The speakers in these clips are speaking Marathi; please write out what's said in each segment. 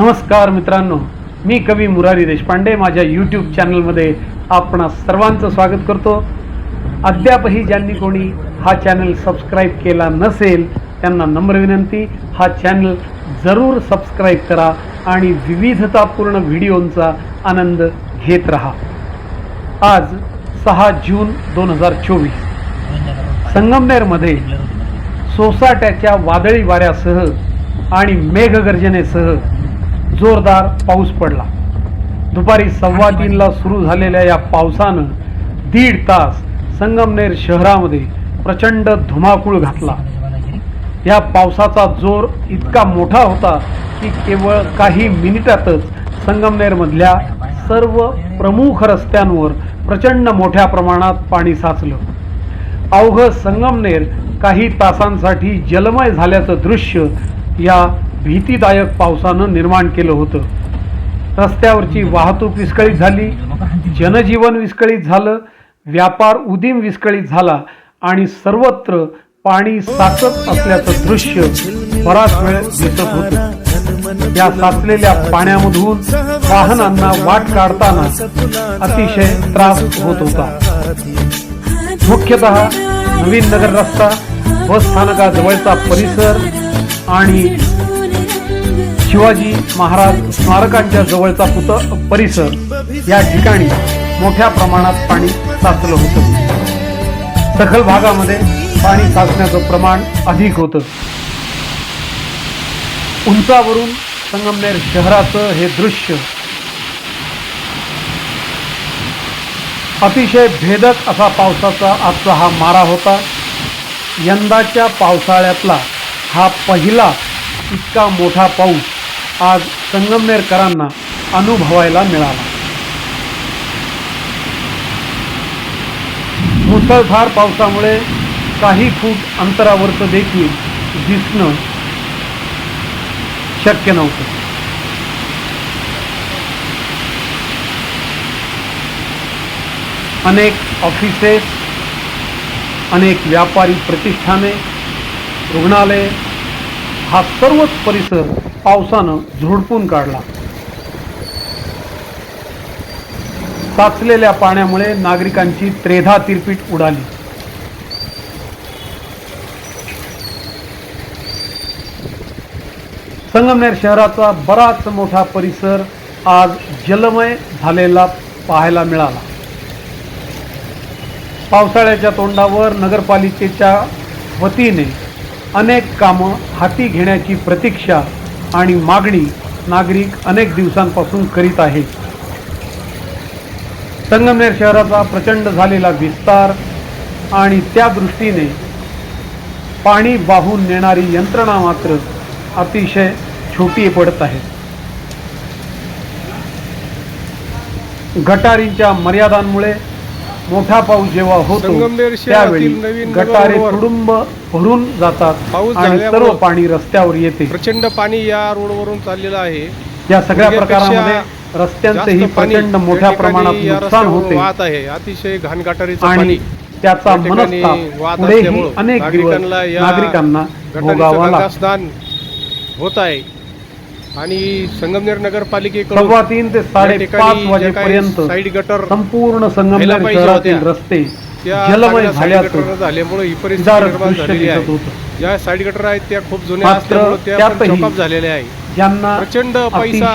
नमस्कार मित्रांनो मी कवी मुरारी देशपांडे. माझ्या यूट्यूब चॅनलमध्ये आपणा सर्वांचं स्वागत करतो. अद्यापही ज्यांनी कोणी हा चॅनल सबस्क्राईब केला नसेल त्यांना नम्र विनंती हा चॅनल जरूर सबस्क्राईब करा आणि विविधतापूर्ण व्हिडिओंचा आनंद घेत राहा. आज सहा जून दोन हजार चोवीस. संगमनेरमध्ये सोसाट्याच्या वादळी वाऱ्यासह आणि मेघगर्जनेसह जोरदार पाऊस पडला. दुपारी सव्वा तीनला सुरू झालेल्या या पावसानं दीड तास संगमनेर शहरामध्ये प्रचंड धुमाकूळ घातला. या पावसाचा जोर इतका मोठा होता की केवळ काही मिनिटातच संगमनेरमधल्या सर्व प्रमुख रस्त्यांवर प्रचंड मोठ्या प्रमाणात पाणी साचलं. अवघं संगमनेर काही तासांसाठी जलमय झाल्याचं दृश्य या भीतीदायक पावसानं निर्माण केलं होतं. रस्त्यावरची वाहतूक विस्कळीत झाली जनजीवन विस्कळीत झालं व्यापार उदीम विस्कळीत झाला आणि सर्वत्र पाणी साचत असल्याचं दृश्य बराच वेळ दिसत होतं. या साचलेल्या पाण्यामधून वाहनांना वाट काढताना अतिशय त्रास होत होता. मुख्यतः नवीन नगर रस्ता बस स्थानकाजवळचा परिसर आणि शिवाजी महाराज स्मारकांच्या जवळचा पुत परिसर या ठिकाणी मोठ्या प्रमाणात पाणी साचलं होतं. सखल भागामध्ये पाणी साचण्याचं प्रमाण अधिक होतं. उंचावरून संगमनेर शहराचं हे दृश्य अतिशय भेदक असा पावसाचा आजचा हा मारा होता. यंदाच्या पावसाळ्यातला हा पहिला इतका मोठा पाऊस आज संगमनेरकरांना अनुभवायला मिळाला. मुसळधार पावसामुळे काही फूट अंतरावरचं देखील दिसणं शक्य नव्हतं. अनेक ऑफिसेस अनेक व्यापारी प्रतिष्ठाने रुग्णालये हा सर्वच परिसर पावसानं झोडपून काढला. साचलेल्या पाण्यामुळे नागरिकांची त्रेधा तिरपीट उडाली. संगमनेर शहराचा बराच मोठा परिसर आज जलमय झालेला पाहायला मिळाला. पावसाळ्याच्या तोंडावर नगरपालिकेच्या वतीने अनेक कामं हाती घेण्याची प्रतीक्षा आणि मागणी नागरिक अनेक दिवसांपासून करीत आहेत संगमनेर शहराचा प्रचंड झालेला विस्तार आणि त्या दृष्टीने पाणी वाहून नेणारी यंत्रणा मात्र अतिशय छोटी पडत आहे. गटारींच्या मर्यादांमुळे मोठा पाऊस जेव्हा होतो त्यावेळी गटारे तुडुंब भरून जातात पाऊस आणि सर्व पाणी रस्त्यावर येते. प्रचंड पाणी या रोडवरून चाललेलं आहे. या सगळ्या प्रकारामध्ये रस्त्यांचेही जास्त पाणी प्रचंड या मोठ्या ठिकाणी प्रमाणात या नुकसान रस्त्यावरून होते. वाहत आहे. अतिशय घाणगाटारीचं आणि पाणी त्याचा या ठिकाणी मनस्ताप वाहत पुढेही असल्यामुळं अनेक दिवस नागरिकांना या नागरिकांना गटारीचं भोगावा लागतो. गंगास्नान होत आहे. आणि संगमनेर नगरपालिकेकडून सव्वा तीन ते या साडेपाच ठिकाणी जे काही वाजेपर्यंत साईड गटर संपूर्ण व्हायला संगमनेर पाहिजे शहरातील. रस्ते त्या जलमय चांगल्या साईड गटर झाल्याचं झाल्यामुळे ही परिस्थिती विदारक निर्माण दृश्य झालेली दिसत आहे होतं ज्या साईड गटर आहेत त्या खूप जुन्या असल्यामुळे त्या चोकअप झालेल्या आहे ज्यांना प्रचंड पैसा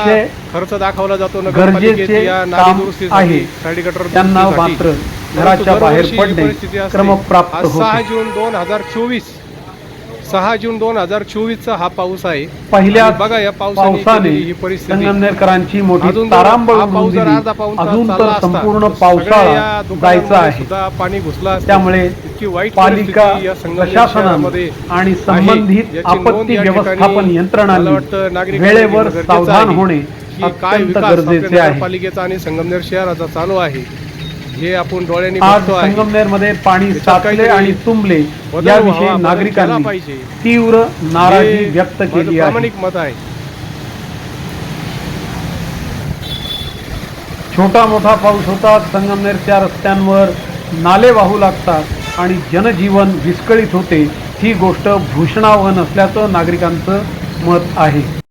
खर्च दाखवला जातो या नाली दुरुस्तीसाठी. साईड गटर त्यांना. मात्र घराच्या बाहेर पडणे. क्रमप्राप्त सहा जून दोन हजार चोवीस सहा जून दोन हजार चोवीस चा हा पाऊस आहे पहिल्या बघा या पावसाने ही परिस्थिती संगमनेरकरांची मोठी अजून तारांबळ पाऊस जर अर्धा तर संपूर्ण पावसाळा जायचा आहे सुद्धा पाणी घुसलं. त्यामुळे इतकी वाईट पालिका परिस्थिती या संगमनेर प्रशासनाने शहरामध्ये आणि. संबंधित याची नोंद आपत्ती या ठिकाणी व्यवस्थापन मला यंत्रणांनी वाटतं नागरिकांनी वेळेवर गरजेचं सावधान आहे. होणे की काय अत्यंत विकास गरजेचे आहे नगरपालिकेचा आणि संगमनेर शहराचा चालू आहे हे आपण डोळ्यांनी आज बघतो आहे. संगमनेरमध्ये पाणी साचले आणि तुंबले याविषयी नागरिकांनी. तीव्र नाराजी व्यक्त केली आहे. मत आहे. छोटा मोठा पाऊस होतात संगमनेरच्या रस्त्यांवर नाले वाहू लागतात आणि जनजीवन विस्कळीत होते. ही गोष्ट भूषणावह नसल्याचं नागरिकांचं मत आहे.